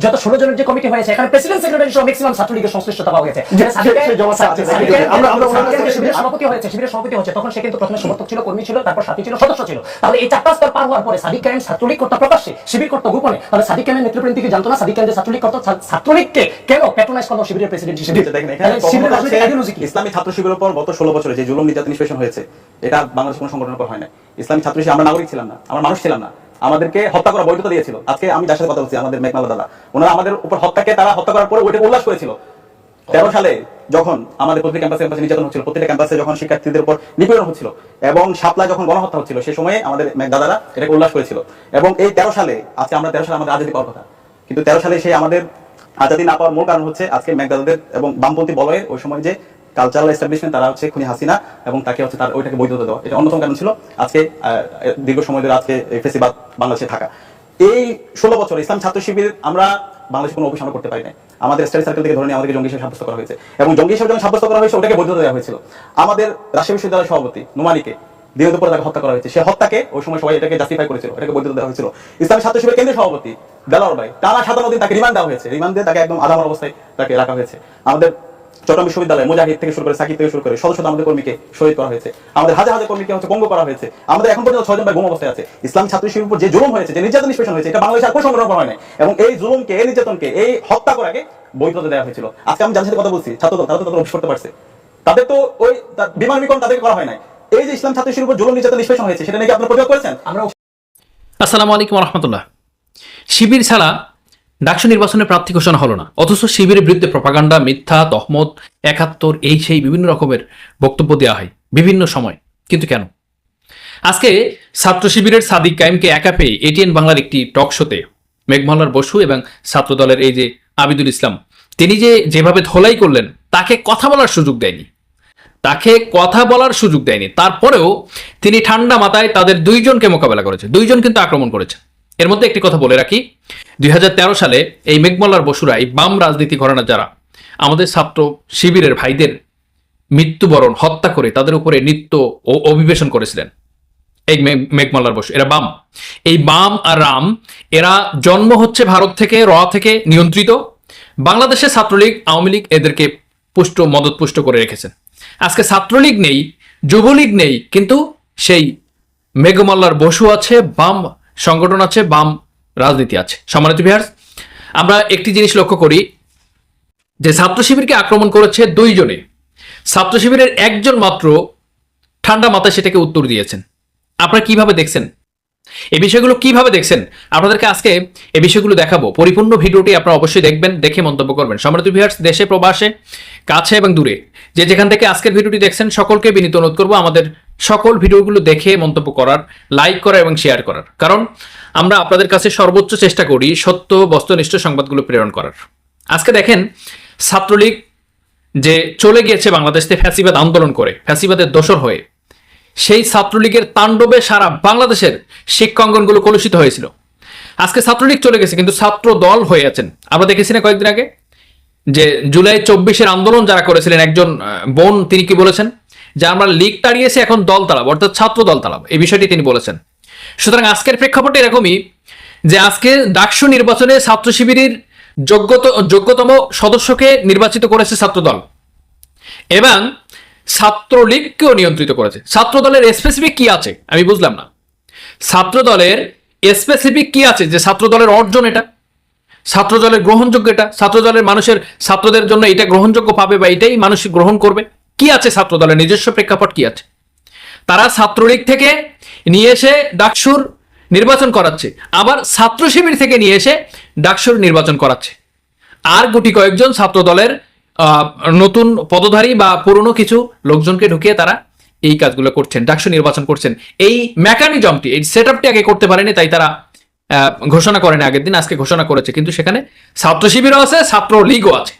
যত ষোলো জনের যে কমিটি হয়েছে এখানে প্রেসিডেন্ট সেক্রেটারি সহ ম্যাক্সিমাম ছাত্রলীগের সংশ্লিষ্টতা পাওয়া গেছে। যে- সাদিক কায়েম- সে জবাবটা আছে, সাদিক সাদিক কায়েম- আমরা- আমরা সাদিক ওনার কায়েম যে কাছে- শিবিরের সভাপতি হয়েছে শিবিরের সভাপতি হচ্ছে তখন সে কিন্তু প্রথমে সমর্থক ছিল কর্মী ছিল তারপর সাথী ছিল সদস্য ছিল। তাহলে এই চারটা স্তর পার হওয়ার পরে সাদিক কায়েম ছাত্রলীগ করতে প্রকাশ্যে শিবির করতে গোপনে তাহলে সাদিক কায়েমের নেতৃবৃন্দ কি জানতো না সাদিক কায়েম যে ছাত্রলীগ করতো ছাত্রলীগকে কেন প্যাট্রোনাইজ করল শিবিরের প্রেসিডেন্ট হিসেবে? ইসলামী ছাত্র শিবিরের উপর গত ষোলো বছরে যে জুলুম নির্যাতন নিষ্পেষণ হয়েছে এটা বাংলাদেশ কোনো সংগঠনের উপর হয় না ইসলামী ছাত্র শিবির আমরা নাগরিক ছিলাম না, আমরা মানুষ ছিলাম না। আমাদেরকে হত্যা করা বৈধতা দিয়েছিল। আজকে আমি যার সাথে কথা বলছি, আমাদের মেঘনালা দাদা। ওনারা আমাদের উপর হত্যাকে তারা হত্যা করার পরে ওইটাকে উল্লাস করেছিল। তেরো সালে যখন আমাদের প্রত্যেক ক্যাম্পাসে ক্যাম্পাসে নির্যাতন হচ্ছিল প্রত্যেকটা ক্যাম্পাসে যখন শিক্ষার্থীদের উপর নিপীড়ন হচ্ছিল এবং সাপ্লাই যখন গণহত্যা হচ্ছিল সেই সময়ে আমাদের দাদারা এটাকে উল্লাস করেছিল। এবং এই তেরো সালে, আজকে আমরা তেরো সালে আমাদের আজাদি পাওয়ার কথা। কিন্তু তেরো সালে সেই আমাদের আজাদি না পাওয়ার মূল কারণ হচ্ছে আজকে মেঘদাদাদের এবং বামপন্থী বলয়ের ওই সময় যে কালচারাল এস্টাবলিশমেন্ট তারা হচ্ছে খুনি হাসিনা এবং তাকে হচ্ছে তার ওইটাকে বৈধতা দেওয়া। এটা অন্যতম কারণ ছিল আজকে দীর্ঘ সময় ধরে আজকে ফেসিবাদ বাংলাদেশে থাকা। এই ষোলো বছর ইসলাম ছাত্র শিবির আমরা বাংলাদেশে কোনো অভিযান করতে পারি আমাদের স্টাডি সার্কেল থেকে ধরে নিয়ে আমাদেরকে জঙ্গি হিসেবে সাব্যস্ত করা হয়েছে। এবং জঙ্গি হিসেবে যখন সাব্যস্ত করা হয়েছে, ওটাকে বৈধতা দেওয়া হয়েছিল। আমাদের রাজশাহী বিশ্ববিদ্যালয়ের সভাপতি নুমানিকে দিনের উপরে তাকে হত্যা করা হয়েছে। সে হত্যাকে ওই সময় সবাই এটাকে জাস্টিফাই করেছিল, এটাকে বৈধতা দেওয়া হয়েছিল। ইসলামী ছাত্র শিবিরের কেন্দ্রীয় সভাপতি দেলাওয়ার ভাই সাতান্ন দিন তাকে রিমান্ড দেওয়া হয়েছে। রিমান্ড দিয়ে তাকে একদম আধামর অবস্থায় তাকে রাখা হয়েছে। আমাদের চট্টগ্রাম বিশ্ববিদ্যালয় মুজাহিদ থেকে শুরু করে সাকিব থেকে শুরু করে শত আমাদের কর্মীকে শহীদ করা হয়েছে। আমাদের হাজার হাজার কর্মীকে হচ্ছে পঙ্গু করা হয়েছে। আমাদের এখন পর্যন্ত ছয়জন ভাই গুম অবস্থায় আছে। ইসলাম ছাত্র শিবির উপর যে জুলুম হয়েছে, যে নির্যাতন নিষ্পেষণ হয়েছে, এটা বাংলাদেশের আর কোনো সংগ্রহ করা হয় নাই। এবং এই জুলুমকে, এই নির্যাতনকে, এই হত্যা করাকে বৈধতা দেওয়া হয়েছিল। আজকে আমি যাদের সাথে কথা বলছি ছাত্র তারা তো তাদের অফিস করতে পারছে। তাদের তো ওই বিমান বিকরণ তাদেরকে করা হয় নাই। এই যে ইসলাম ছাত্র শিবির উপর জুলুম, নির্যাতন, নিষ্পেষণ হয়েছে, সেটা নাকি আপনারা প্রতিবাদ করেছেন? আমরা আসসালামু আলাইকুম রহমতুল্লাহ। শিবির ছাড়া ডাকসু নির্বাচনে প্রার্থী ঘোষণা হলো না। অথচ শিবিরের বিরুদ্ধে প্রপাগান্ডা, মিথ্যা, তহমত, একাত্তর, এই সেই বিভিন্ন রকমের বক্তব্য দেওয়া হয় বিভিন্ন সময়। কিন্তু কেন? আজকে ছাত্র শিবিরের সাদিক কাইমকে একা পেয়ে এটিএন বাংলার একটি টক শোতে মেঘমহল্লার বসু এবং ছাত্র দলের এই যে আবিদুল ইসলাম, তিনি যে যেভাবে ধোলাই করলেন, তাকে কথা বলার সুযোগ দেয়নি। তাকে কথা বলার সুযোগ দেয়নি। তারপরেও তিনি ঠান্ডা মাথায় তাদের দুইজনকে মোকাবেলা করেছে। দুইজন কিন্তু আক্রমণ করেছে। এর মধ্যে একটি কথা বলে রাখি। দুই হাজার তেরো সালে এই মেঘমল্লার বসুরা এই বাম রাজনীতি ঘরানা যারা, আমাদের ছাত্র শিবিরের ভাইদের মৃত্যুবরণ, হত্যা করে তাদের উপরে নৃত্য ও অভিবেশন করেছিলেন এই মেঘমালার বসু এরা বাম। এই বাম আর রাম, এরা জন্ম হচ্ছে ভারত থেকে র থেকে নিয়ন্ত্রিত। বাংলাদেশের ছাত্রলীগ, আওয়ামী লীগ এদেরকে পুষ্ট মদত পুষ্ট করে রেখেছেন। আজকে ছাত্রলীগ নেই, যুবলীগ নেই, কিন্তু সেই মেঘমাল্লার বসু আছে বাম সংগঠন আছে, বাম রাজনীতি আছে। সম্মানিত বিহার আমরা একটি জিনিস লক্ষ্য করি যে ছাত্র শিবিরকে আক্রমণ করেছে দুইজনে। ছাত্র শিবিরের একজন মাত্র ঠান্ডা মাথায় সেটাকে উত্তর দিয়েছেন। আপনারা কীভাবে দেখছেন? এই বিষয়গুলো কীভাবে দেখছেন? আপনাদেরকে আজকে এই বিষয়গুলো দেখাবো। পরিপূর্ণ ভিডিওটি আপনারা অবশ্যই দেখবেন, দেখে মন্তব্য করবেন। সম্রাট ভিউয়ার্স দেশে, প্রবাসে, কাছে এবং দূরে। যে যেখান থেকে আজকের ভিডিওটি দেখছেন, সকলকে বিনীত অনুরোধ করব আমাদের সকল ভিডিওগুলো দেখে মন্তব্য করার লাইক করা এবং শেয়ার করার। কারণ আমরা আপনাদের কাছে সর্বোচ্চ চেষ্টা করি সত্য, বস্তুনিষ্ঠ সংবাদগুলো প্রেরণ করার। আজকে দেখেন, ছাত্রলীগ যে চলে গিয়েছে বাংলাদেশে ফ্যাসিবাদ আন্দোলন করে, ফ্যাসিবাদের দোসর হয়ে, সেই ছাত্রলীগের তাণ্ডবে সারা বাংলাদেশের শিক্ষাঙ্গনগুলো কলুষিত হয়েছিল। আজকে ছাত্রলীগ চলে গেছে, কিন্তু ছাত্র দল হয়ে আছেন। আমরা দেখেছি না কয়েকদিন আগে যে জুলাই চব্বিশের আন্দোলন যারা করেছিলেন, একজন বোন, তিনি কি বলেছেন? যে আমরা লীগ তাড়িয়েছি, এখন দল তাড়াবো, অর্থাৎ ছাত্র দল তাড়াবো। এই বিষয়টি তিনি বলেছেন। সুতরাং আজকের প্রেক্ষাপটে এরকমই যে আজকে ডাকসু নির্বাচনে ছাত্র শিবিরের যোগ্যত, যোগ্যতম সদস্যকে নির্বাচিত করেছে ছাত্রদল এবং ছাত্রলীগকেও নিয়ন্ত্রিত করেছে। ছাত্র দলের স্পেসিফিক কি আছে? আমি বুঝলাম না। ছাত্র দলের স্পেসিফিক কি আছে? যে ছাত্র দলের অর্জন এটা, ছাত্র দলের গ্রহণযোগ্য এটা, ছাত্র দলের মানুষের, ছাত্রদের জন্য এটা গ্রহণযোগ্য পাবে বা এটাই মানুষ গ্রহণ করবে। কি আছে ছাত্র দলের নিজস্ব প্রেক্ষাপট কি আছে? তারা ছাত্রলীগ থেকে নিয়ে এসে ডাকসুর নির্বাচন করাচ্ছে। আবার ছাত্র শিবির থেকে নিয়ে এসে ডাকসুর নির্বাচন করাচ্ছে। আর গুটি কয়েকজন ছাত্র দলের নতুন পদধারী বা পুরনো কিছু লোকজনকে ঢুকিয়ে তারা এই কাজগুলো করছেন, ডাকসু নির্বাচন করছেন। এই মেকানিজমটি, এই সেট আপটি আগে করতে পারেনি, তাই তারা ঘোষণা করেনি আগের দিন, আজকে ঘোষণা করেছে। কিন্তু সেখানে ছাত্র শিবিরও আছে ছাত্র লীগও আছে।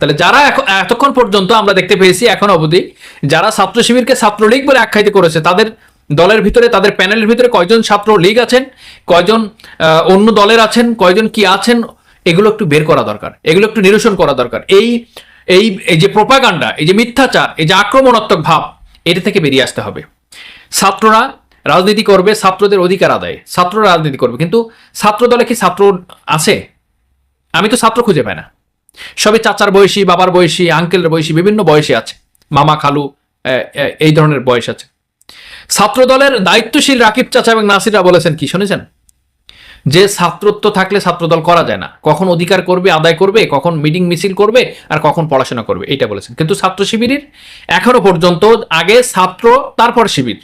তাহলে যারা এতক্ষণ পর্যন্ত আমরা দেখতে পেয়েছি এখন অবধি, যারা ছাত্র শিবিরকে ছাত্রলীগ বলে আখ্যায়িত করেছে, তাদের দলের ভিতরে, তাদের প্যানেলের ভিতরে কয়জন ছাত্র লীগ আছেন, কয়জন অন্য দলের আছেন, কয়জন কি আছেন, এগুলো একটু বের করা দরকার, এগুলো একটু নিরসন করা দরকার। এই এই এই যে প্রোপাগান্ডা, এই যে মিথ্যাচার, এই যে আক্রমণাত্মক ভাব, এটা থেকে বেরিয়ে আসতে হবে। ছাত্ররা রাজনীতি করবে, ছাত্রদের অধিকার আদায়, ছাত্ররা রাজনীতি করবে, কিন্তু ছাত্র দলে কি ছাত্র আছে? আমি তো ছাত্র খুঁজে পাই না। সবে চাচার বয়সী, বাবার বয়সী আঙ্কেলের বয়সী, বিভিন্ন বয়সে আছে। মামা, খালু এই ধরনের বয়স আছে। ছাত্র দলের দায়িত্বশীল রাকিব চাচা এবং নাসিরা বলেছেন, কি শুনেছেন? যে ছাত্রত্ব থাকলে ছাত্রদল করা যায় না। কখন অধিকার করবে, আদায় করবে, কখন মিটিং মিছিল করবে, আর কখন পড়াশোনা করবে এটা বলেছেন। কিন্তু ছাত্র শিবিরের এখনও পর্যন্ত আগে ছাত্র, তারপর শিবির।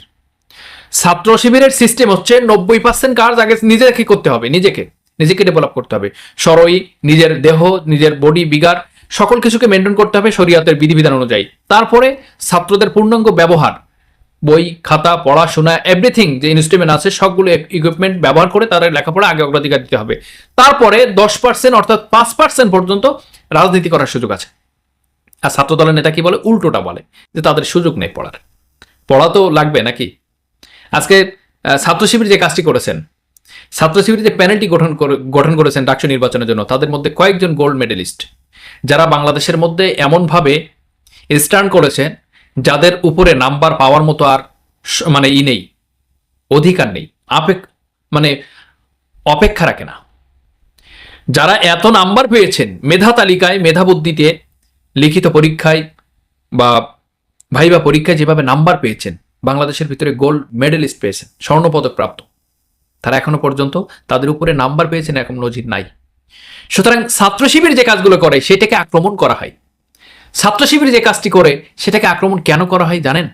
ছাত্র শিবিরের সিস্টেম হচ্ছে নব্বই পার্সেন্ট কাজ আগে নিজেকে করতে হবে, নিজেকে। নিজেকে ডেভেলপ করতে হবে। সরই, নিজের দেহ, নিজের বডি বিগার, সকল কিছুকে মেনটেন করতে হবে শরীয়তের বিধিবিধান অনুযায়ী। তারপরে ছাত্রদের পূর্ণাঙ্গ ব্যবহার। বই, খাতা, পড়াশোনা এভরিথিং যে ইনস্ট্রুমেন্ট আছে, সবগুলো ইকুইপমেন্ট ব্যবহার করে তারা লেখাপড়া আগে অগ্রাধিকার দিতে হবে। তারপরে দশ পার্সেন্ট অর্থাৎ পাঁচ পার্সেন্ট পর্যন্ত রাজনীতি করার সুযোগ আছে। আর ছাত্র দলের নেতা কি বলে? উল্টোটা বলে যে তাদের সুযোগ নেই পড়ার। পড়া তো লাগবে নাকি? আজকে ছাত্র শিবির যে কাজটি করেছেন ছাত্র শিবির প্যানেলটি গঠন গঠন করেছেন ডাকসু নির্বাচনের জন্য। তাদের মধ্যে কয়েকজন গোল্ড মেডেলিস্ট, যারা বাংলাদেশের মধ্যে এমনভাবে স্টার্ন করেছেন যাদের উপরে নাম্বার পাওয়ার মতো আর মানে ই নেই, অধিকার নেই, আপেক মানে অপেক্ষা রাখে না। যারা এত নাম্বার পেয়েছেন, মেধা তালিকায় মেধা বুদ্ধিতে লিখিত পরীক্ষায় বা ভাইবা পরীক্ষায় যেভাবে নাম্বার পেয়েছেন, বাংলাদেশের ভিতরে গোল্ড মেডেলিস্ট পেয়েছেন, স্বর্ণপদক প্রাপ্ত। তারা এখনও পর্যন্ত তাদের উপরে নাম্বার পেয়েছেন, এখন নজির নাই। সুতরাং ছাত্র শিবির যে কাজগুলো করে, সেটাকে আক্রমণ করা হয়। ছাত্র শিবির যে কাজটি করে, সেটাকে আক্রমণ কেন করা হয় জানেন?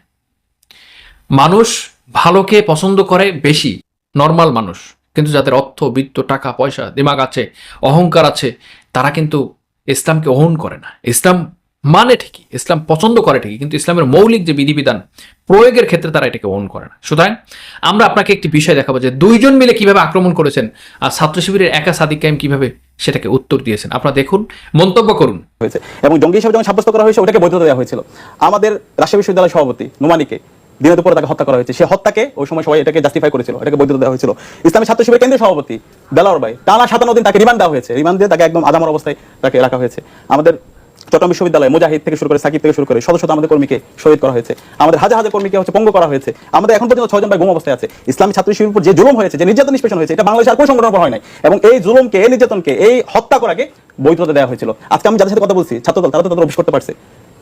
মানুষ ভালোকে পছন্দ করে বেশি নর্মাল মানুষ। কিন্তু যাদের অর্থ, বিত্ত, টাকা, পয়সা, দিমাগ আছে, অহংকার আছে, তারা কিন্তু ইসলামকে অহন করে না। ইসলাম মানে ঠিকই, ইসলাম পছন্দ করে ঠিকই, কিন্তু ইসলামের মৌলিক যে বিধিবিধান, প্রয়োগের ক্ষেত্রে তারা এটাকে অহন করে না। সুতরাং আমরা আপনাকে একটি বিষয় দেখাবো যে দুইজন মিলে কীভাবে আক্রমণ করেছেন আর ছাত্র শিবিরের একা সাদিক কাইম কীভাবে সেটাকে উত্তর দিয়েছেন। আপনারা দেখুন, মন্তব্য করুন। হয়েছে। এবং জঙ্গি হিসেবে যখন সাব্যস্ত করা হয়েছে, ওটাকে বৈধতা দেওয়া হয়েছিল। আমাদের রাজশাহী বিশ্ববিদ্যালয়ের সভাপতি নুমানিকে দিনের দুপুরে তাকে হত্যা করা হয়েছে। সে হত্যাকে ওই সময় সবাই এটাকে জাস্টিফাই করেছিল এটাকে বৈধতা দেওয়া হয়েছিল। ইসলামী ছাত্র শিবিরের কেন্দ্রীয় সভাপতি বেলাওয়ার ভাই, টানা সাতান্ন দিন তাকে রিমান্ড দেওয়া হয়েছে। রিমান্ড দিয়ে তাকে একদম আদামর অবস্থায় তাকে রাখা হয়েছে। আমাদের চট্টগ্রাম বিশ্ববিদ্যালয় মুজাহিদ থেকে শুরু করে সাকিব থেকে শুরু করে শত শত আমাদের কর্মীকে শহীদ করা হয়েছে। আমাদের হাজার হাজার কর্মীকে হচ্ছে পঙ্গ করা হয়েছে। আমাদের এখন পর্যন্ত ছয়জন ভাই গুম অবস্থায় আছে। ইসলামী ছাত্র শিবির উপর যে জুলুম হয়েছে, যে নির্যাতন নিষ্পেষণ হয়েছে, এটা বাংলাদেশের কোনো সংগঠন হয় নাই। এবং এই জুলুমকে, এই নির্যাতনকে, এই হত্যা করাকে বৈধতা দেওয়া হয়েছিল। আজকে আমি যাদের সাথে কথা বলছি, ছাত্রদল, তারা তো তাদের অভিযোগ করতে পারছে।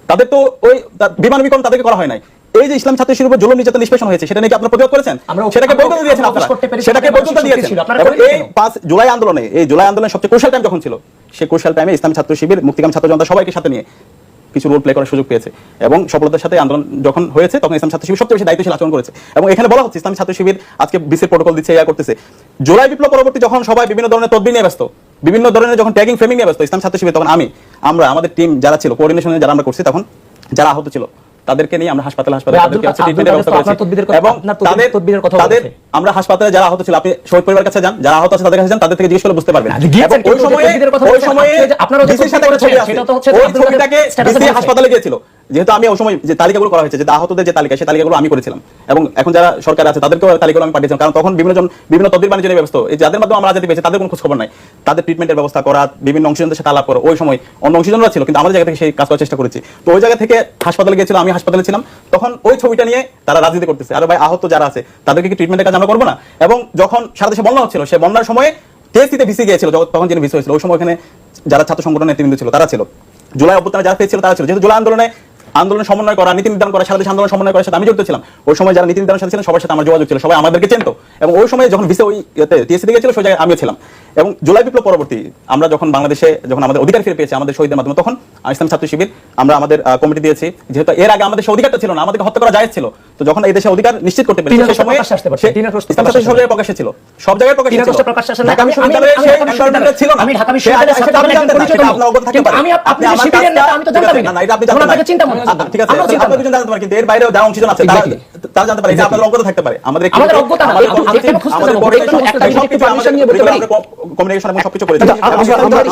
তাদের তো ওই তা- বিমান বিকরণ তাদেরকে করা হয় নাই। এই যে ইসলাম ছাত্র শিবির উপর জুলুম নির্যাতন নিষ্পেষণ হয়েছে সেটা নাকি আপনারা প্রতিবাদ করেছেন? সেটাকে বৈধতা দিয়েছেন আপনারা। সেটাকে বৈধতা দিয়েছেন। আপনারা এবং এই? পাঁচ জুলাই আন্দোলনে এই জুলাই আন্দোলনের সবচেয়ে ক্রুশাল টাইম যখন ছিল সেই ক্রুশাল টাইমে ইসলাম ছাত্র শিবির মুক্তিকাম ছাত্র জনতা সবাইকে সাথে নিয়ে কিছু রোল প্লে করার সুযোগ পেয়েছে। এবং সফলতার সাথে আন্দোলন যখন হয়েছে তখন ইসলাম ছাত্র শিবির সবচেয়ে বেশি দায়িত্বশীল আচরণ করেছে। এবং এখানে বলা হচ্ছে ইসলাম ছাত্র শিবির আজকে বিসির প্রোটোকল দিচ্ছে ইয়া করতেছে। জুলাই বিপ্লব পরবর্তী যখন সবাই বিভিন্ন ধরনের তদবির নিয়ে ব্যস্ত বিভিন্ন ধরনের যখন ট্যাগিং ফ্রেমিং নিয়ে ব্যস্ত ইসলাম ছাত্র শিবির তখন আমি আমরা আমাদের টিম যারা ছিল কোঅর্ডিনেশনে যারা আমরা করছি তখন যারা আহত ছিল তাদেরকে নিয়ে আমরা হাসপাতালে হাসপাতালে এবং তাদের তাদের আমরা হাসপাতালে যারা আহত ছিল আপনি শহীদ পরিবারের কাছে যান যারা আহত আছে তাদের কাছে যান তাদের থেকে জিজ্ঞেস করলে বুঝতে পারবেন। ওই সময়ে ওই সময়ে আপনারা সাথে ছবি আছে। ওই ছবিটাকে। হাসপাতালে গিয়েছিল। যেহেতু আমি ওই সময় যে তালিকাগুলো করা হয়েছে, যে আহতদের যে তালিকা সেই তালিকাগুলো আমি করেছিলাম। এবং এখন যারা সরকার আছে, তাদেরকেও তালিকাগুলো আমি পাঠিয়েছিলাম। কারণ তখন বিভিন্ন জন, বিভিন্ন তদবির বাণিজ্য নিয়ে ব্যস্ত। এই যাদের মাধ্যমে আমরা আজাদি পেয়েছি তাদের কোনো খোঁজ খবর নাই। তাদের ট্রিটমেন্টের ব্যবস্থা করা, বিভিন্ন অংশীজনদের সাথে আলাপ করা, ওই সময় অন্য অংশীজনরা ছিল, কিন্তু আমাদের জায়গা থেকে সেই কাজ করার চেষ্টা করেছি। তো ওই জায়গা থেকে হাসপাতালে গিয়েছিল, আমি হাসপাতালে ছিলাম। তখন ওই ছবিটা নিয়ে তারা রাজনীতি করতেছে। আর ভাই, আহত যারা আছে, তাদেরকে কি ট্রিটমেন্টের কাজ আমরা করব না? এবং যখন সারা দেশে বন্যা হচ্ছিল সেই বন্যার সময়ে টেস্টিতে ভিসি গিয়েছিল তখন যিনি ভিসি হয়েছিল, ওই সময় ওখানে যারা ছাত্র সংগঠনের নেতৃবৃন্দ ছিল, তারা ছিল। জুলাই অভ্যুত্থানে যারা পেয়েছিল তারা ছিল। যেহেতু জুলাই আন্দোলনে আন্দোলন সমন্বয় করা, নীতি নির্ধারণ করা, সারা দেশে আন্দোলন সমন্বয় করার সাথে আমি যুক্ত ছিলাম। ওই সময় যারা নীতি নির্ধারণ সাথে ছিলেন, সবার সাথে আমার যোগাযোগ ছিল, সবাই আমাদেরকে চেন এবং ওই সময় যখন ভিসে ওই টিএসসি দিকে ছিল সেই জায়গায় আমিও ছিলাম। এবং জুলাই বিপ্লব পরবর্তী আমরা যখন বাংলাদেশে যখন আমাদের অধিকার ফিরে পেয়েছি আমাদের শহীদের মাধ্যমে তখন ইসলাম ছাত্র শিবির আমরা আমাদের কমিটি দিয়েছি। যেহেতু এর আগে আমাদের অধিকারটা ছিল না আমাদেরকে হত্যা করা যায় ছিল। তো যখন এই দেশে অধিকার নিশ্চিত করতে পেরেছি সেই সময় ইসলাম ছাত্র শিবিরের প্রকাশ্যে ছিল। সব জায়গায় প্রকাশ্যে ছিল। না। ঢাকা বিশ্ববিদ্যালয়ে সেই আমি ছিল না। আমি ঢাকা আপনি থাকতে আমি আপনি শিবিরের নেতা, আমি তো জানতামই। না। এটা আপনি না। আচ্ছা, ঠিক আছে। দুজন জানতে পারে কিন্তু এর বাইরেও যারা অংশীজন আছে তারা তারা জানতে পারে. আপনার অজ্ঞতা থাকতে পারে। আমাদের আমাদের অজ্ঞতা আমাদের আমাদের। কমিউনিকেশন এবং সবকিছু করেছি আচ্ছা, আমরা-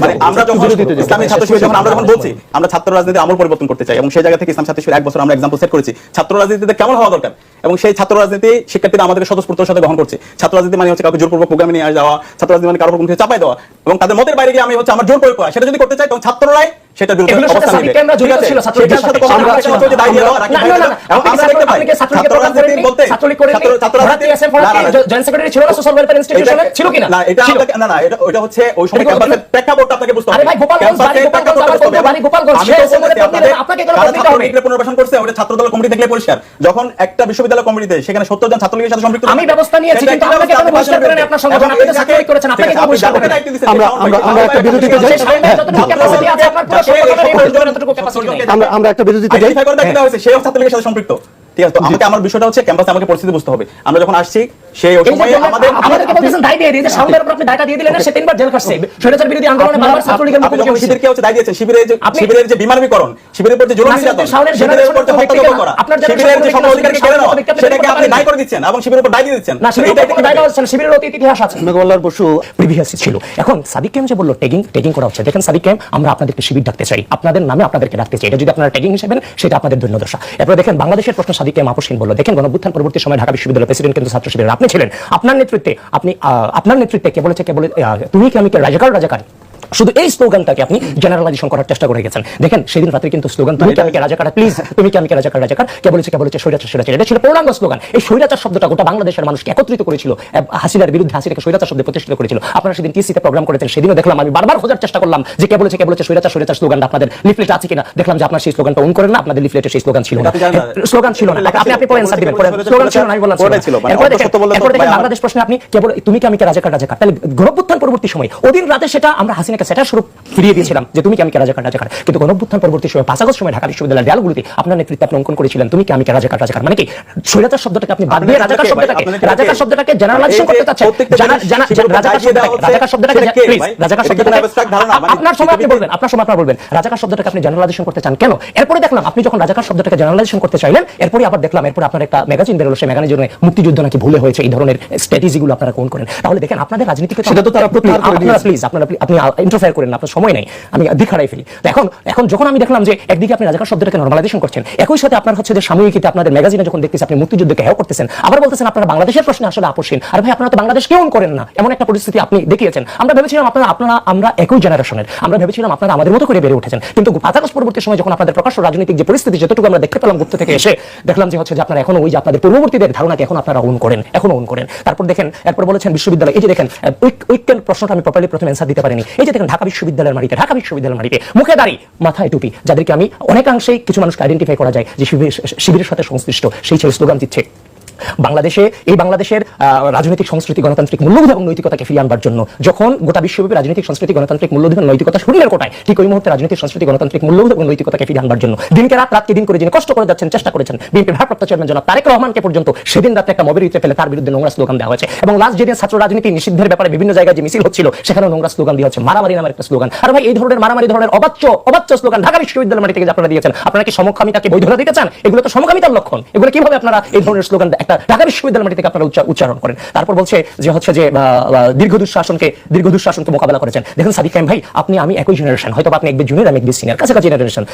মানে। আমরা যখন ইসলামী ছাত্র শিবির যখন আমরা যখন বলছি আমরা ছাত্র রাজনীতি আমল পরিবর্তন করতে চাই এবং সেই জায়গা থেকে ইসলাম ছাত্র শিবির এক বছর আমরা এক্সাম্পল সেট করেছি। ছাত্র রাজনীতিতে কেমন হওয়া দরকার? এবং সেই ছাত্র রাজনীতি শিক্ষার্থীরা আমাদেরকে স্বতঃস্ফূর্তর সাথে গ্রহণ করছে। ছাত্র রাজনীতি মানে হচ্ছে কাউকে জোরপূর্বক প্রোগ্রামে নিয়ে যাওয়া ছাত্র রাজনীতি মানে কারোর মুখে চাপাই দেওয়া এবং তাদের মতের বাইরে গিয়ে আমি হচ্ছে আমার জোর প্রয়োগ করা। সেটা যদি করতে চাই তখন ছাত্ররাই সেটা বিরুদ্ধে অবস্থান নেবে। ক্যামেরা জড়িত ছিল, ছাত্রলীগের সাথে সাথে। কোনো আমরা- যে দায় দিয়ে দেওয়া, না, না, না, দেওয়া। না, আপনি কি আমরা দেখতে পাই। ছাত্রলীগের ছাত্র প্রোগ্রাম বলতে- ছাত্রলীগ করেননি? ছাত্র- ছাত্র ভর্তি রাজনীতি- আছেন, ভর্তি- না, না, না। জয়েন্ট সেক্রেটারি ছিল না সোশ্যাল ওয়েলফেয়ার ইনস্টিটিউশনে? ছিল কিনা? না, এটা আপনাকে- না, না, এটা- ওইটা হচ্ছে ওই সময় ক্যাম্পাসের কোনো- আপনাকে বুঝতে হবে। আরে ভাই, গোপালগঞ্জ, বাড়ি গোপালগঞ্জ, আমার বুঝতে বাড়ি গোপালগঞ্জ, আমি তো এসে বলে বলছি তো আপনাদের- আপনাকে কেন বলতে হবে? ছাত্রলীগের পুনর্বাসন করছে, ওটা ছাত্রদল কমিটি দেখলে পরিষ্কার। যখন একটা বিশ্ববিদ্যালয় কমিটিতে সেখানে 70 জন ছাত্রলীগের সাথে সম্পৃক্ত আমি ব্যবস্থা নিয়েছি, কিন্তু আপনাকে কেন বহিষ্কার করেন আপনার সংগঠন? আপনি তো ছাত্রলীগ করেছেন, আপনাকে কেন বহিষ্কার করেন? আমরা- আমরা- একটা বিরতিতে যাই। সেই সামনে আছে, আপনার আমরা আমরা একটা বিরোধিতা যাই সেও ছাত্রলীগের সাথে সম্পৃক্ত। ঠিক আছে তো আমাকে আমার বিষয়টা হচ্ছে ক্যাম্পাসে আমাকে পরিস্থিতি বুঝতে হবে। আমরা যখন আসছি সেই সময়ে আমাদের আমাদেরকে দায় দিয়ে দিন, যে সাউন্ডের উপর আপনি দায়টা দিয়ে দিলেন না, সে তিনবার জেল খাটছে। স্বৈরাচার বিরোধী আন্দোলনে বারবার ছাত্রলীগের আপনি মুখোমুখি যখন হয়েছে। শিবিরকে হচ্ছে দায় দিয়েছেন শিবিরের যে শিবিরের যে বিমানবিকরণ শিবিরের উপর যে জুলুম নির্যাতন শিবিরের উপর যে ব্যক্তি করা আপনার শিবিরের যে অধিকারকে কেড়ে নেওয়া সেটাকে আপনি দায় করে দিচ্ছেন এবং শিবিরের উপর দায় দিয়ে দিচ্ছেন। না, শিবিরের উপর দায় হচ্ছে শিবিরের অতীত ইতিহাস আছে। মেঘওয়ালার বসু প্রিভিয়াসই ছিল। এখন সাদিক ক্যাম যে বলল ট্যাগিং ট্যাগিং করা হচ্ছে। দেখেন সাদিক ক্যাম আমরা আপনাদেরকে শিবির ডাকতে চাই। আপনাদের নামে আপনাদেরকে ডাকতে চাই। এটা যদি আপনারা ট্যাগিং হিসেবে সেটা আপনাদের দৈন্য দশা। এরপরে দেখেন বাংলাদেশের প্রশ্ন সাদিক এম আপসহীন বলল, দেখেন গণভ্যুত্থান পরবর্তী সময় ঢাকা বিশ্ববিদ্যালয়ের প্রেসিডেন্ট কিন্তু ছাত্র শিবিরের আপনি ছিলেন। আপনার নেতৃত্বে আপনি আপনার নেতৃত্বে কে বলেছে, কে বলে তুমি কি আমি কে, রাজাকার রাজাকার? শুধু এই স্লোগানটাকে আপনি জেনারেলাইজেশন করার চেষ্টা করে গেছেন। দেখেন সেদিন রাত্রে কিন্তু স্লোগান তুমি কি আমি কে রাজাকার প্লিজ তুমি কি আমি কে রাজাকার? রাজাকার কে বলেছে কে বলেছে স্বৈরাচার স্বৈরাচার? এটা ছিল পূর্ণাঙ্গ স্লোগান। এই স্বৈরাচার শব্দটা গোটা বাংলাদেশের মানুষকে একত্রিত করেছিল। হাসিনার বিরুদ্ধে হাসিনাকে স্বৈরাচার শব্দে প্রতিষ্ঠিত করেছিল। আপনারা সেদিন টিসিতে প্রোগ্রাম করেছেন সেদিনও দেখলাম আমি বারবার খোঁজার চেষ্টা করলাম যে কে বলেছে কে বলেছে স্বৈরাচার স্বৈরাচার স্লোগানটা আপনাদের লিফলেটে আছে কিনা। দেখলাম যে আপনার সেই স্লোগানটা অন করেন না আপনাদের লিফলেটে সেই স্লোগান ছিল না। না? স্লোগান ছিল না। আপনি আপনি পড়েন স্যার দিবেন পড়েন স্লোগান ছিল না আমি বললাম মানে বাংলাদেশ প্রশ্নে আপনি কেবল তুমি কি আমি কে রাজাকার? রাজাকার তাহলে গণভ্যুত্থান পরবর্তী সময় ওদিন রাতে সেটা আমরা হাসিনাকে সেটা স্বরূপ ফিরিয়ে দিয়েছিলাম যে তুমি কি আমি কে রাজাকার? রাজাকার কিন্তু গণভ্যুত্থান পরবর্তী সময় পাঁচ আগস্ট সময় ঢাকা বিশ্ববিদ্যালয়ের দেয়ালগুলিতে আপনার নেতৃত্বে আপনি অঙ্কন করেছিলেন তুমি কি আমি কে রাজাকার? রাজাকার মানে কি স্বৈরাচার শব্দটাকে আপনি বাদ দিয়ে রাজাকার শব্দটাকে রাজাকার শব্দটাকে জেনারেলাইজেশন করতে চাচ্ছেন। রাজাকার শব্দটাকে রাজাকার শব্দটাকে প্লিজ রাজাকার আপনার সময় আপনি বলবেন আপনার সময় আপনার বলবেন রাজাকার শব্দটাকে আপনি জেনারেলাইজেশন করতে চান কেন? এরপরে দেখলাম আপনি যখন রাজাকার শব্দটাকে জেনারেলাইজেশন করতে চাইলেন এরপরে আবার দেখলাম এরপরে আপনার একটা ম্যাগাজিন বেরোলো সেই ম্যাগাজিনের জন্য মুক্তিযুদ্ধ নাকি ভুলে হয়েছে এই ধরনের স্ট্র্যাটেজিগুলো আপনারা কোন করেন। তাহলে দেখেন আপনাদের রাজনীতিকে সেটা তো তারা আপনারা প্লিজ আপনারা আপনি ইন্টারফেয়ার করেন না, আপনার সময় নেই, আমি দিক হারাই ফেলি। তো এখন এখন যখন আমি দেখলাম যে একদিকে আপনি রাজাকার শব্দটাকে নর্মালাইজেশন করছেন, একই সাথে আপনার হচ্ছে যে সাময়িকীতে আপনাদের ম্যাগাজিনে যখন দেখতেছি আপনি মুক্তিযুদ্ধকে হেয় করতেছেন, আবার বলতেছেন আপনারা বাংলাদেশের প্রশ্নে আসলে আপোষহীন। আর ভাই, আপনারা তো বাংলাদেশ কেউ করেন না, এমন একটা পরিস্থিতি আপনি দেখিয়েছেন। আমরা ভেবেছিলাম আপনারা আপনারা, আমরা একই জেনারেশনের আমরা ভেবেছিলাম আপনারা আমাদের মতো করে বেড়ে উঠেছেন। কিন্তু আগস্ট পরবর্তী সময় যখন আপনাদের প্রকাশ্য রাজনৈতিক যে পরিস্থিতি যতটুকু আমরা দেখতে পেলাম গুপ্ত থেকে এসে, দেখলাম যে হচ্ছে যে আপনারা এখনও ওই যে আপনাদের পূর্ববর্তীদের ধারণাকে এখন আপনারা ওন করেন, এখনও ওন করেন। তারপর দেখেন, এরপর বলেছেন বিশ্ববিদ্যালয়, এই যে দেখেন উইকেন্ড প্রশ্নটা আমি প্রপারলি প্রথমে অ্যান্সার দিতে পারিনি। এই যে দেখেন, ঢাকা বিশ্ববিদ্যালয়ের মাটিতে, ঢাকা বিশ্ববিদ্যালয়ের মাটিতে মুখে দাঁড়ি, মাথায় টুপি, যাদেরকে আমি অনেকাংশেই কিছু মানুষকে আইডেন্টিফাই করা যায় যে শিবির- শিবিরের সাথে সংশ্লিষ্ট, সেই ছেলে স্লোগান দিচ্ছে। বাংলাদেশে, এই বাংলাদেশের রাজনৈতিক সংস্কৃতি, গণতান্ত্রিক মূল্যবোধ এবং নৈতিকতাকে ফিরিয়ে আনবার জন্য যখন গোটা বিশ্বব্যাপী রাজনৈতিক সংস্কৃতি, গণতান্ত্রিক মূল্যবোধ এবং নৈতিকতা শূন্যের কোটায়, ঠিক ওই মুহূর্তে রাজনৈতিক সংস্কৃতি, গণতান্ত্রিক মূল্যবোধ এবং নৈতিকতাকে ফিরিয়ে আনবার জন্য দিনকে রাত, রাতকে দিন করে যিনি কষ্ট করে যাচ্ছেন, চেষ্টা করেছেন, বিএনপির ভারপ্রাপ্ত চেয়ারম্যান জনাব তারেক রহমানকে পর্যন্ত সেদিন রাতে একটা মবের ফেলে তার বিরুদ্ধে নোংরা স্লোগান দেওয়া হয়েছে। এবং লাস্ট যেদিন ছাত্র রাজনীতি নিষিদ্ধের ব্যাপারে বিভিন্ন জায়গায় যে মিছিল হচ্ছিল সেখানে নোংরা স্লোগান দেওয়া হচ্ছে মারামারি নামের একটা স্লোগান। আর ভাই, এই ধরনের মারামারি ধরনের অবাচ্য অবাচ্য স্লোগান ঢাকা বিশ্ববিদ্যালয় মাটি থেকে আপনারা দিয়েছেন, আপনারা কি সমকামিতাকে বৈধতা দিতে চান? এগুলো তো সমকামিতার লক্ষণ। এগুলো কীভাবে আপনারা এই ধরনের স্লোগান একটা ঢাকা বিশ্ববিদ্যালয় মাটি থেকে আপনারা উচ্চারণ করেন। তারপর বলছে যে হচ্ছে যে দীর্ঘ দুঃশাসনকে দীর্ঘ দুঃশাসনকে মোকাবেলা করেছেন। দেখেন সাদিক ভাই, আপনি আমি একই জেনারেশন হয়তো আপনি একবার জুনিয়র আমি একবার সিনিয়র কাছাকাছি জেনারেশন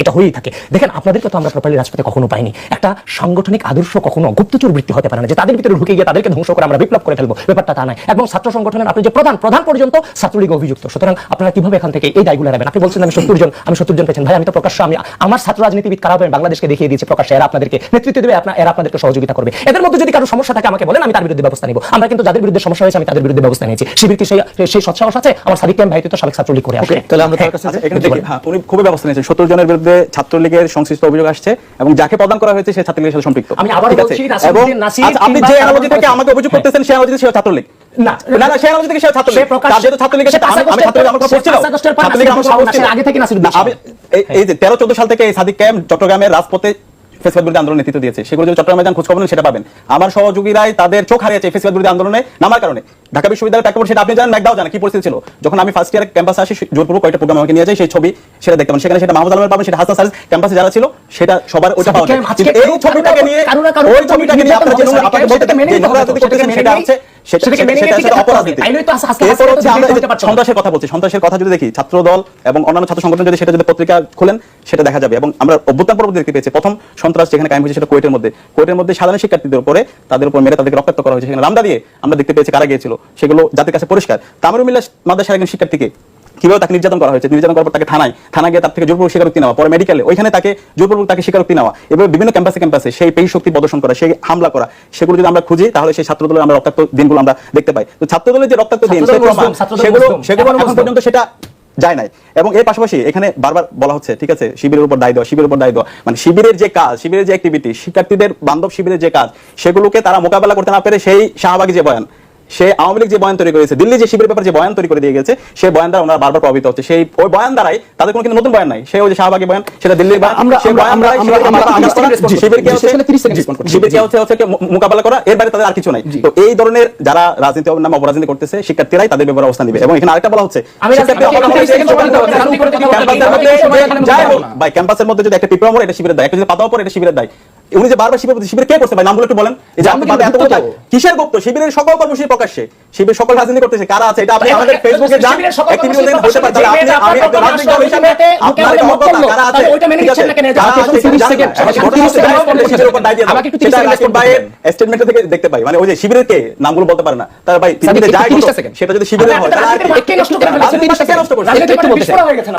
এটা হয়েই থাকে। দেখেন, আপনাদেরকে তো আমরা প্রপারলি রাজপথে কখনো পাইনি। একটা সাংগঠনিক আদর্শ কখনো গুপ্তচর বৃত্তি হতে পারে না, যে তাদের ভিতরে ঢুকে গিয়ে তাদেরকে ধ্বংস করে আমরা বিপ্লব করে ফেলব। ব্যাপারটা তা নয়। এবং ছাত্র সংগঠনের আপনি যে প্রধান প্রধান পর্যন্ত ছাত্রলীগ অভিযুক্ত। সুতরাং আপনারা কীভাবে এখান থেকে এই দায়গুলো নেবেন? আপনি বলছেন আমি সত্তর জন আমি সত্তর জন পেয়েছেন। ভাই, আমি তো প্রকাশ্য আমি আমার ছাত্র রাজনীতিবিদ কারা হবে বাংলাদেশকে দেখিয়ে দিয়েছে প্রকাশ্যে। এরা আপনাদেরকে নেতৃত্ব দেবে আপনার এরা আপনাদেরকে সহযোগিতা করবে। এদের মধ্যে যদি কারও সমস্যা থাকে আমাকে বলেন আমি তার বিরুদ্ধে ব্যবস্থা নিব। আমরা কিন্তু যাদের বিরুদ্ধে সমস্যা হয়েছে আমি তাদের বিরুদ্ধে ব্যবস্থা নিয়েছি। শিবির কি সেই সেই সৎসাহস আছে? আমার সাদিক ক্যাম্প ভাই তো সাবেক ছাত্রলীগ করে আসে তাহলে আমরা তার কাছে আচ্ছা, এখানে দেখি। হ্যাঁ উনি খুবই ব্যবস্থা নিয়েছেন। সত্তর জনের বিরুদ্ধে ছাত্রলীগের সংশ্লিষ্ট অভিযোগ আসছে এবং যাকে প্রদান করা হয়েছে সে ছাত্রলীগের সাথে সম্পৃক্ত। আমি আছে? বলছি, এবং নাসিরুদ্দিন নাসির আচ্ছা, আপনি যে অ্যানালজি থেকে আমাকে অভিযোগ করতেছেন সেই অ্যানালজি সে ছাত্রলীগ? না, না না সেই অ্যানালজি থেকে সে ছাত্রলীগ। তার যেহেতু ছাত্রলীগের সে আমি আমি ছাত্রলীগ আমার কথা পড়ছিল সে পাঁচ আগস্টের পর ছাত্রলীগ আমার কথা নাসিরুদ্দিন আগে থেকে নাসিরুদ্দিন এই- যে তেরো চোদ্দ সাল থেকে এই সাদিক ক্যাম্প চট্টগ্রামের রাজপথে ফেসিবাদ বিরোধী আন্দোলন নেতৃত্ব দিয়েছে। সেগুলো যদি চট্টগ্রামে যান খোঁজ খবর সেটা পাবেন। আমার সহযোগীরাই তাদের চোখ হারিয়েছে ফেসবাদ বিরোধী আন্দোলনে নামার কারণে। ঢাকা বিশ্ববিদ্যালয়ের প্রেক্ষাপট সেটা আপনি জানেন ম্যাকদাও জানেন কি পরিস্থিতি ছিল। যখন আমি ফার্স্ট ইয়ার ক্যাম্পাসে আসি জোরপূর্বক কয়েকটা প্রোগ্রাম আমাকে নিয়ে যাই সেই ছবি সেটা দেখতে পাবেন। সেখানে সেটা মাহমুদ আলমের পাবেন সেটা হাসান সারিস ক্যাম্পাসে যারা ছিল সেটা সবার ওইটা পাওয়া যায়। এই ছবিটাকে নিয়ে ওই ছবিটাকে নিয়ে আপনারা যে আপনাকে বলতে মেনে নিতে হবে, সেটা আছে হচ্ছে সন্ত্রাসের কথা বলছি সন্ত্রাসের কথা যদি দেখি ছাত্র দল এবং অন্যান্য ছাত্র সংগঠন যদি সেটা যদি পত্রিকা খোলেন সেটা দেখা যাবে। এবং আমরা অভ্যুত্থান পরবর্তী দেখতে পেয়েছি। প্রথম সন্ত্রাস যেখানে কায়েম হয়েছে সেটা কোয়েটের মধ্যে। কোয়েটের মধ্যে সাধারণ শিক্ষার্থীদের উপরে তাদের উপর মেরে তাদেরকে রক্তাক্ত করা হয়েছে। সেখানে রামদা দিয়ে আমরা দেখতে পেয়েছি কারা গিয়েছিল। সেগুলো জাতির কাছে পরিষ্কার। তামিরুমিল্লা মাদ্রাসার একজন শিক্ষার্থীকে কীভাবে তাকে নির্যাতন করা হয়েছে? নির্যাতন করার পর তাকে থানায় থানা গিয়ে তার থেকে জোরপূর্বক স্বীকারোক্তি নেওয়া পরে মেডিকেলে ওইখানে তাকে জোরপূর্বক তাকে স্বীকারোক্তি নেওয়া এভাবে বিভিন্ন ক্যাম্পাসে ক্যাম্পাসে সেই পেশি শক্তি প্রদর্শন করা সেই হামলা করা সেগুলো যদি আমরা খুঁজি তাহলে সেই ছাত্রদলের আমরা রক্তাক্ত দিনগুলো আমরা দেখতে পাই। তো ছাত্রদলের যে রক্তাক্ত দিন সেগুলো সেগুলো এখন পর্যন্ত সেটা যায় নাই। এবং এর পাশাপাশি এখানে বারবার বলা হচ্ছে ঠিক আছে শিবিরের উপর দায় দেওয়া শিবিরের উপর দায় দেওয়া মানে শিবিরের যে কাজ শিবিরের যে অ্যাক্টিভিটি শিক্ষার্থীদের বান্ধব শিবিরের যে কাজ সেগুলোকে তারা মোকাবেলা করতে না পেরে সেই শাহবাগী যে বয়ান সেই আওয়ামী লীগ যে বয়ান তৈরি করেছে দিল্লি যে শিবিরের ব্যাপারে যে বয়ান তৈরি করে দিয়ে গেছে সেই বয়ান দ্বারা ওনারা বারবার প্রভাবিত হচ্ছে। সেই ওই বয়ান দ্বারাই তাদের কোনো কিন্তু নতুন বয়ান নাই। সেই ওই যে শাহবাগী বয়ান সেটা দিল্লির বয়ান আমরা আমরা মোকাবেলা করা এর তাদের আর কিছু নাই। তো এই ধরনের যারা রাজনীতি নামে অপরাজনীতি করতেছে শিক্ষার্থীরাই তাদের ব্যাপারে অবস্থান নেবে। এবং এখানে আরেকটা বলা হচ্ছে ক্যাম্পাসের মধ্যে যদি একটা পিপড়া মরে এটা শিবিরের দায়। একটা যদি পাতা পরে এটা শিবিরের দায়। উনি যে বারবার শিবির শিবির কে করছে ভাই? নামগুলো একটু বলেন। এই যে এত কথা কিসের গুপ্ত? শিবিরের সকল কর্মসূচি প্রকাশ্যে। শিবির সকল রাজনীতি করতেছে। কারা আছে? এটা আপনি আমাদের ফেসবুকে যান। পারেন তাহলে আপনি আমি একটা রাজনৈতিক আপনার কারা আছে? ওইটা মেনে নিচ্ছেন না কেন? এটা আমাকে একটু মানে সেটা যদি শিবিরের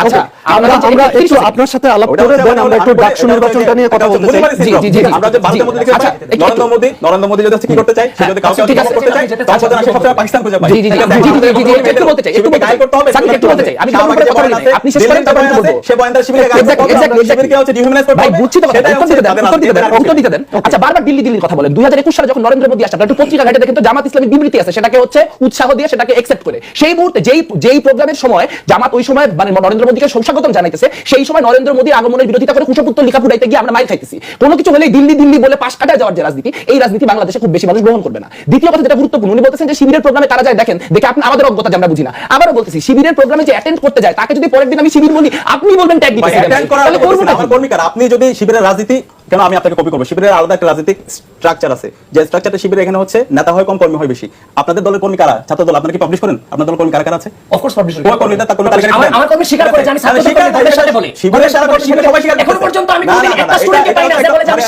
আচ্ছা, একটু একটু আপনার সাথে আলাপ করে দেন মানে আমরা একটু ডাকসু নির্বাচনটা নিয়ে কথা বলতে চাই। জি আমরা আচ্ছা, নরেন্দ্র হ্যাঁ, একটু আচ্ছা, জামাত বিবৃতি আছে সেটাকে হচ্ছে উৎসাহ দিয়ে সেটাকে একসেপ্ট করে। সেই মুহূর্তে যেই যেই প্রোগ্রামের সময় জামাত ওই সময় মানে নরেন্দ্র মোদীকে সুস্বাগতম জানাইতেছে সেই সময় নরেন্দ্র মোদির আগমনের বিরোধিতা করে কুশপুত্তর লিখা ফুটাইতে গিয়ে আমরা মাইর খাইতেছি কোনো কিছু হলে এই দিল্লি দিল্লি বলে পাশ কাটা যাওয়ার যে রাজনীতি এই রাজনীতি বাংলাদেশে খুব বেশি মানুষ গ্রহণ করবে না। দ্বিতীয় কথা যেটা গুরুত্বপূর্ণ উনি বলতেছেন যে শিবিরের প্রোগ্রামে তারা যায় দেখেন দেখে আপনি আমাদের অজ্ঞতা আমরা বুঝি না। আবারও বলতেছি শিবিরের প্রোগ্রামে যে অ্যাটেন্ড করতে যায় তাকে যদি পরের দিন আমি শিবির বলি আপনি বলবেন ট্যাগ দিতে আপনি যদি শিবিরের রাজনীতি কেন আমি আপনাকে কপি করব? শিবিরের আলাদা একটা রাজনৈতিক স্ট্রাকচার আছে। যে স্ট্রাকচারটা শিবিরের এখানে হচ্ছে নেতা হয় কম কর্মী হয় বেশি। আপনাদের দলের কর্মী কারা? ছাত্র দল আপনাকে পাবলিশ করেন? আপনার দলের কর্মী কারা কারা আছে? অফকোর্স পাবলিশ কর্মী নেতা আমার আমার কর্মী স্বীকার করে ছাত্র দলের সাথে শিবিরের সারা সবাই স্বীকার এখন পর্যন্ত আমি কোনো একটা স্টুডেন্টকে পাই না বলে আমি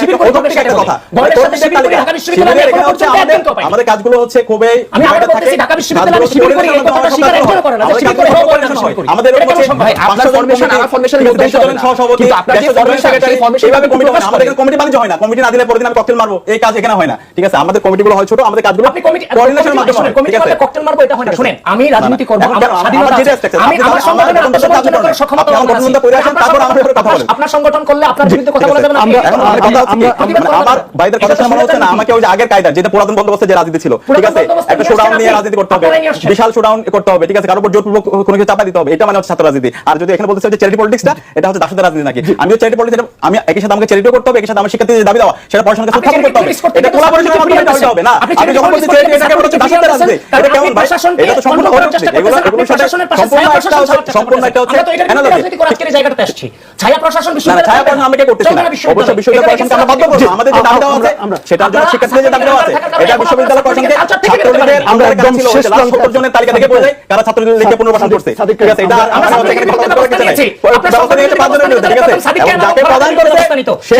কথা। সাথে ঢাকা বিশ্ববিদ্যালয়ে এখন পর্যন্ত আমাদের কাজগুলো হচ্ছে খুবই আমি ঢাকা বিশ্ববিদ্যালয়ে করি এই স্বীকার না আমাদের হচ্ছে ভাই আপনার ফরমেশন আমার কিন্তু ফরমেশন ফরমেশন এইভাবে কমিটি আমাদের এটা কমিটি বাণিজ্য হয় না। কমিটি না দিলে আমি ককটেল মারবো। এই কাজ এখানে হয় না। ঠিক আছে? আমাদের কমিটিগুলো হয় ছোট আমাদের কাজগুলো মাধ্যমে কমিটি ককটেল মারবো এটা হয় না। শুনেন আমি রাজনীতি করব আমার স্বাধীনতা আছে আমি আমার সংগঠনের কাজ করার সক্ষমতা আমার করে তারপর কথা আপনার সংগঠন করলে আপনার বিরুদ্ধে কথা বলা যাবে না আমরা আমার ভাইদের কথা শোনা হচ্ছে না। আমাকে ওই যে আগের কায়দা যেটা পুরাতন বন্দোবস্তে যে রাজনীতি ছিল ঠিক আছে? একটা শোডাউন নিয়ে রাজনীতি করতে হবে। বিশাল শোডাউন করতে হবে। ঠিক আছে? কারোর উপর জোরপূর্বক কোনো কিছু চাপা দিতে হবে। এটা মানে হচ্ছে ছাত্র রাজনীতি। আর যদি এখানে বলতে চাই যে চ্যারিটি পলিটিক্সটা এটা হচ্ছে দাসদের রাজনীতি নাকি? আমি চ্যারিটি পলিটিক্স আমি একই সাথে আমাকে চ্যারিটিও করতে হবে হবে একই সাথে আমার শিক্ষার্থীদের দাবি দেওয়া সেটা পড়াশোনার কাছে উত্থাপন করতে হবে। এটা কোলাবোরেশন করতে হবে না। আপনি যখন বলতে চাই এটাকে বলতে দাসের আসবে এটা কেমন ভাই? এটা তো সম্পূর্ণ হওয়ার চেষ্টা করছে এগুলো এগুলো প্রশাসনের পাশে ছায়া প্রশাসন সম্পূর্ণ একটা হচ্ছে এটা অ্যানালজি রাজনীতি করার আজকের জায়গাটাতে আসছি। ছায়া প্রশাসন বিশ্ববিদ্যালয় ছায়া প্রশাসন আমি কে করতেছি না। অবশ্য বিশ্ববিদ্যালয় প্রশাসনকে আমরা বাধ্য করব আমাদের যে দাবি দেওয়া আছে সেটা জন্য শিক্ষার্থীদের যে দাবি দেওয়া আছে। এটা বিশ্ববিদ্যালয় প্রশাসনকে ছাত্রলীগের আমরা একদম শেষ লাস্ট 70 জনের তালিকা থেকে পড়ে যায়। কারা ছাত্র লিখে পুনর্বাসন করছে? ঠিক আছে এটা আমরা এখানে কথা বলতে চাই না ব্যবস্থা নিতে পাঁচজনের ঠিক আছে যাকে প্রদান করেছে সে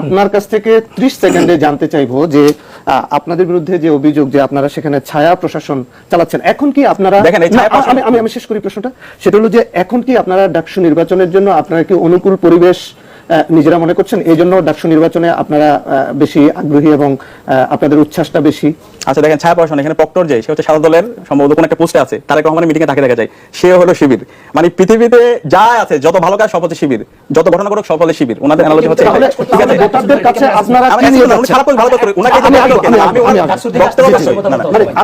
আপনার কাছ থেকে 30 সেকেন্ডে জানতে চাইব যে আপনাদের বিরুদ্ধে যে অভিযোগ যে আপনারা সেখানে ছায়া প্রশাসন চালাচ্ছেন এখন কি আপনারা আমি আমি শেষ করি প্রশ্নটা। সেটা হলো যে এখন কি আপনারা ডাকসু নির্বাচনের জন্য আপনারা কি অনুকূল পরিবেশ নিজেরা মনে করছেন? এই জন্য ডাকসু নির্বাচনে আপনারা বেশি আগ্রহী এবং আপনাদের উচ্ছ্বাসটা বেশি। আচ্ছা দেখেন ছায়া পড়াশোনা এখানে পক্টর যে সে হচ্ছে সাদা দলের সম্ভবত কোন একটা পোস্টে আছে। তারেক রহমানের মিটিংয়ে তাকে দেখা যায়। সে হলো শিবির। মানে পৃথিবীতে যা আছে যত ভালো কাজ সব হচ্ছে শিবির। যত ঘটনা ঘটুক সব হলে শিবির। ওনাদের অ্যানালজি হচ্ছে ঠিক আছে? ভোটারদের কাছে আপনারা কি নিয়ে যাচ্ছেন সারা ভালো করে। ওনাকে আমি আমি মানে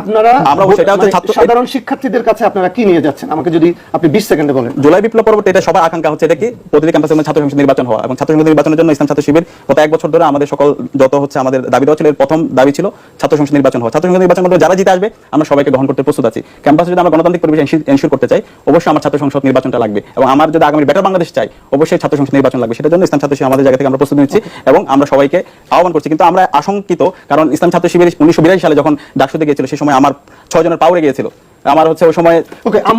আপনারা আমরা সেটা হচ্ছে মানে ছাত্র সাধারণ শিক্ষার্থীদের কাছে আপনারা কি নিয়ে যাচ্ছেন? আমাকে যদি আপনি 20 সেকেন্ডে বলেন। জুলাই বিপ্লব পর্বতে এটা সবার আকাঙ্ক্ষা হচ্ছে এটা কি? প্রতিটি ক্যাম্পাসে ছাত্র সংসদ নির্বাচন হওয়া এবং ছাত্র সংসদ নির্বাচনের জন্য ইসলাম ছাত্র শিবির গত এক বছর ধরে আমাদের সকল যত হচ্ছে আমাদের দাবি দেওয়া ছিল, এর প্রথম দাবি ছিল ছাত্র সংসদ নির্বাচন হওয়া। ছাত্র সংসদ নির্বাচন করতে যারা জিতে আসবে, আমরা সবাইকে গ্রহণ করতে প্রস্তুত আছি। ক্যাম্পাসে যদি আমরা গণতান্ত্রিক পরিবেশ এনশিওর করতে চাই, অবশ্যই আমার ছাত্র সংসদ নির্বাচনটা লাগবে। এবং আমার যদি আগামী বেটার বাংলাদেশ চাই, অবশ্যই ছাত্র সংসদ নির্বাচন লাগবে। সেটার জন্য ইসলাম ছাত্র আমাদের জায়গা থেকে আমরা প্রস্তুতি নিচ্ছি এবং আমরা সবাইকে আহ্বান করছি। কিন্তু আমরা আশঙ্কিত, কারণ ইসলাম ছাত্র শিবির উনিশশো বিরাশি সালে যখন ডাকসুতে গিয়েছিল সেই সময় আমার ছয় জনের পাওয়ারে গিয়েছিল। আমার হচ্ছে ওই সময় ওকে আমরা